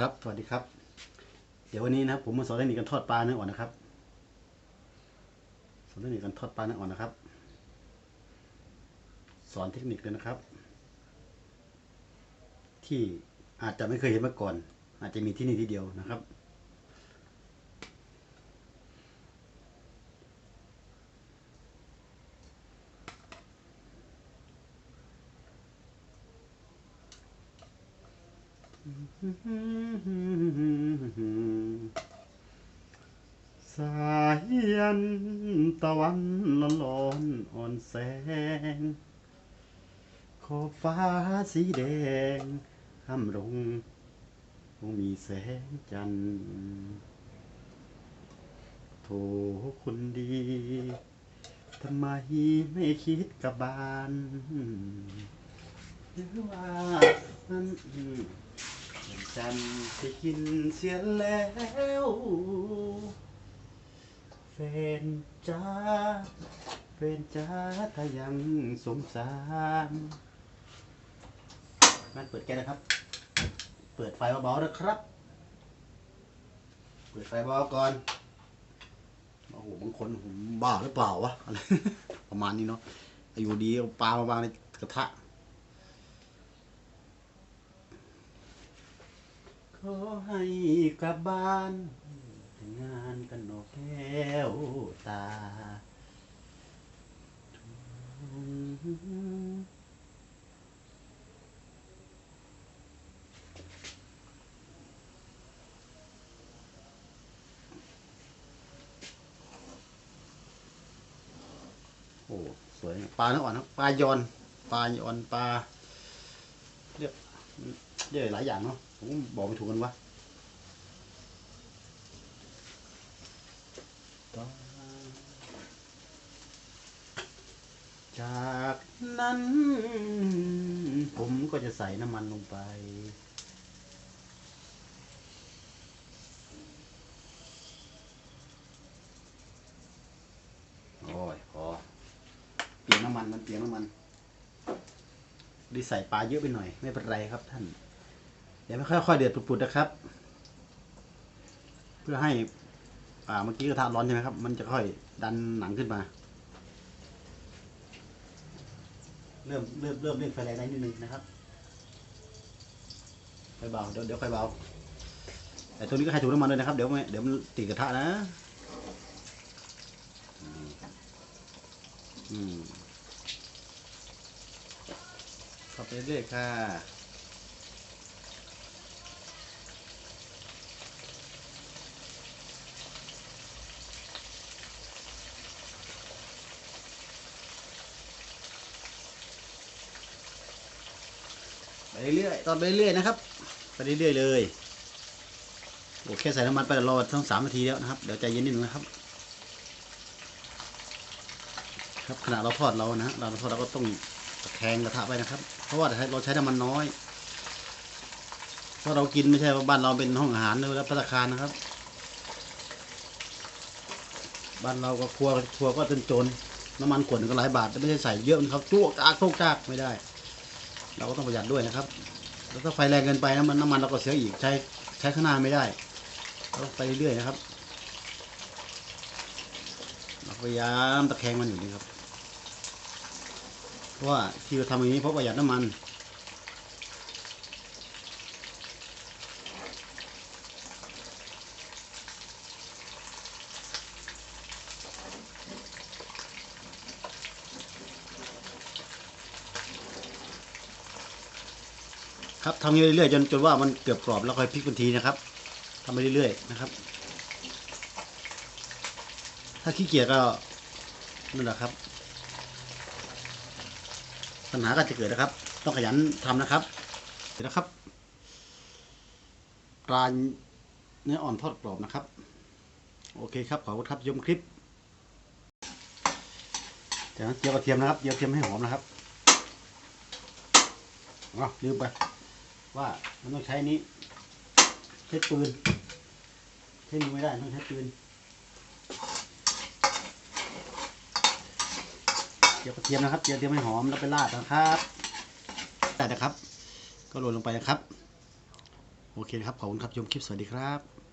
ครับ สวัสดีครับ เดี๋ยววันนี้นะครับผมมาสอนเทคนิคการทอดปลาเนื้ออ่อนนะครับ สอนเทคนิคการทอดปลาเนื้ออ่อนนะครับ สอนเทคนิคเลยนะครับ ที่อาจจะไม่เคยเห็นมาก่อน อาจจะมีที่นี่ที่เดียวนะครับ สายยันตะวันร้อนอนอ่อนแสง ขอบฟ้าสีแดงห้ำลงคงมีแสงจันทร์โถคุณดี ทำไมไม่คิดกับบานหรือว่ามัน จันทร์ที่กินเสียแล้วแฟนจ้าแฟนจ้าถ้ายังสงสารงั้นเปิดแก๊สนะครับ เปิดไฟเบาๆนะครับ เปิดไฟเบาก่อนโอ้โหบางคนผมบ้าหรือเปล่าวะอะไรประมาณนี้เนาะอยู่ดีเอาปลามาวางในกระทะ ขอให้กลับบ้านแต่งงานกันนกแก้วตา โอ้ สวยนะปลาเนื้ออ่อนปลายอน ปลายอน ปลา เรียก เรียกหลายอย่างเนาะผมบอกไม่ถูกกันวะจากนั้น ผมก็จะใส่น้ำมันลงไป โอ้ยพอเปลี่ยนน้ำมันมันเปลี่ยนน้ำมันดีใส่ปลาเยอะไปหน่อย ไม่เป็นไรครับท่าน เดี๋ยวค่อยๆเดือดปุดๆนะครับ เพื่อให้ อ่าเมื่อกี้กระทะร้อนใช่ไหมครับ มันจะค่อยดันหนังขึ้นมา เริ่มเริ่มเริ่มเร่งไฟแรงได้นิดนึงนะครับไฟเบาเดี๋ยวเดี๋ยวไฟเบาแต่ตัวนี้ก็ให้ถูกน้ำมันด้วยนะครับ เดี๋ยวเดี๋ยวมันติดกระทะนะอืมอืมเข้าไปเรื่อยๆค่ะ ไปเรื่อยๆตอนไปเรื่อยๆนะครับ ไปเรื่อยๆเลยโอเคใส่น้ำมันไปรอทั้งสามนาทีแล้วนะครับ เดี๋ยวใจเย็นนิดนึงนะครับ ครับขณะเราทอดเรานะเราทอดเราก็ต้องตะแคงกระทะไปนะครับ เพราะว่าเราใช้น้ำมันน้อยเพราะเรากินไม่ใช่ว่าบ้านเราเป็นห้องอาหารหรือรับประทานนะครับ บ้านเราก็ครัวครัวก็จนจนน้ำมันขวดก็หลายบาทแต่ไม่ใช่ใส่เยอะมันครับจ้วกจากโชกจากไม่ได้ เราก็ต้องประหยัดด้วยนะครับ แล้วถ้าไฟแรงเกินไปน้ำมันน้ำมันเราก็เสียอีกใช้ใช้ข้างหน้าไม่ได้เราต้องไปเรื่อยๆนะครับเราพยายามตะแคงมันอยู่นี่ครับ เพราะว่าที่เราทำอย่างนี้เพราะประหยัดน้ำมัน ครับทำอย่างนี้เรื่อยๆจนจนว่ามันเกือบกรอบแล้วค่อยพลิกทันทีนะครับทำไปเรื่อยๆนะครับ ถ้าขี้เกียจก็นั่นแหละครับ ปัญหาก็จะเกิดนะครับ ต้องขยันทำนะครับเสร็จแล้วครับปลาเนื้ออ่อนทอดกรอบนะครับ โอเคครับขอบคุณครับชมคลิปจากนั้นเจียวกระเทียมนะครับเจียวกระเทียมให้หอมนะครับอ๋อลืมไป ว่ามันต้องใช้นี้ ใช้ปืนใช้มือไม่ได้ต้องใช้ปืนเจียวกระเทียมนะครับเจียวกระเทียมให้หอมแล้วไปราดนะครับแต่นะครับ ก็โรยลงไปนะครับ โอเคครับขอบคุณครับชมคลิปสวัสดีครับ